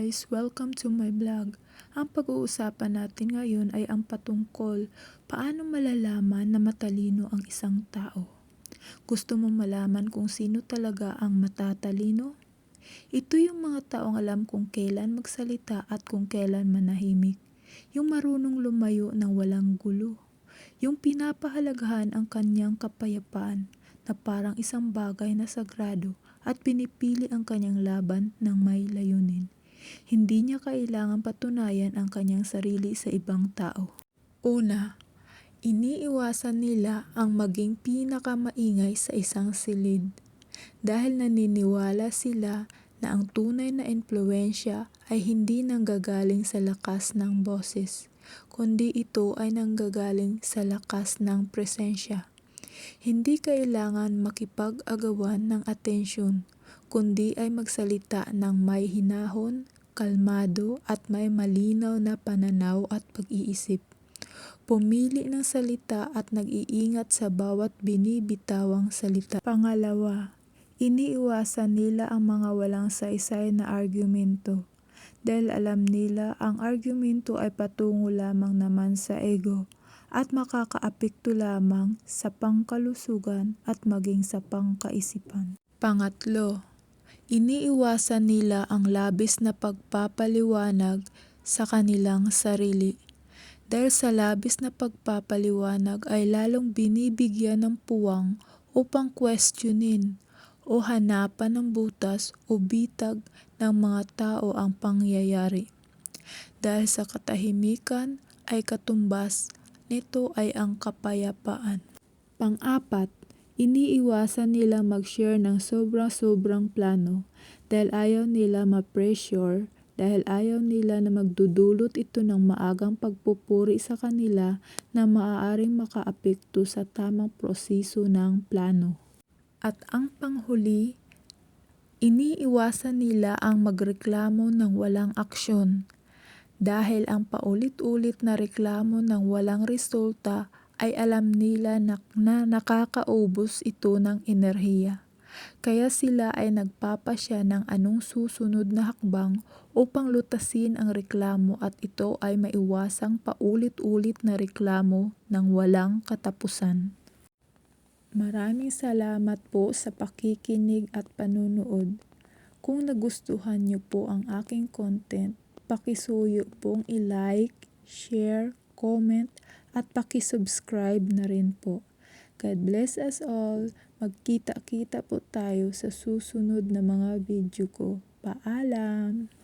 guys! Welcome to my vlog. Ang pag-uusapan natin ngayon ay ang patungkol paano malalaman na matalino ang isang tao. Gusto mo malaman kung sino talaga ang matatalino? Ito yung mga taong alam kung kailan magsalita at kung kailan manahimik. Yung marunong lumayo ng walang gulo. Yung pinapahalagahan ang kanyang kapayapaan na parang isang bagay na sagrado at pinipili ang kanyang laban ng may layunin. Hindi niya kailangan patunayan ang kanyang sarili sa ibang tao. Una, iniiwasan nila ang maging pinakamaingay sa isang silid dahil naniniwala sila na ang tunay na impluensya ay hindi nanggagaling sa lakas ng boses, kundi ito ay nanggagaling sa lakas ng presensya. Hindi kailangan makipag-agawan ng atensyon, kundi ay magsalita ng may hinahon, kalmado at may malinaw na pananaw at pag-iisip. Pumili ng salita at nag-iingat sa bawat binibitawang salita. Pangalawa, iniiwasan nila ang mga walang saysay na argumento dahil alam nila ang argumento ay patungo lamang naman sa ego at makakaapekto lamang sa pangkalusugan at maging sa pangkaisipan. Pangatlo, iniiwasan nila ang labis na pagpapaliwanag sa kanilang sarili. Dahil sa labis na pagpapaliwanag ay lalong binibigyan ng puwang upang questionin o hanapan ng butas o bitag ng mga tao ang pangyayari. Dahil sa katahimikan ay katumbas nito ay ang kapayapaan. Pang-apat, iniiwasan nila mag-share ng sobra-sobrang plano dahil ayaw nila ma-pressure dahil ayaw nila na magdudulot ito ng maagang pagpupuri sa kanila na maaaring makaapekto sa tamang proseso ng plano. At ang panghuli, iniiwasan nila ang magreklamo ng walang aksyon dahil ang paulit-ulit na reklamo ng walang resulta ay alam nila na, na nakakaubos ito ng enerhiya. Kaya sila ay nagpapasya ng anong susunod na hakbang upang lutasin ang reklamo at ito ay maiwasang paulit-ulit na reklamo ng walang katapusan. Maraming salamat po sa pakikinig at panunood. Kung nagustuhan niyo po ang aking content, pakisuyo pong i-like, share, comment, at pakisubscribe na rin po. God bless us all. Magkita-kita po tayo sa susunod na mga video ko. Paalam!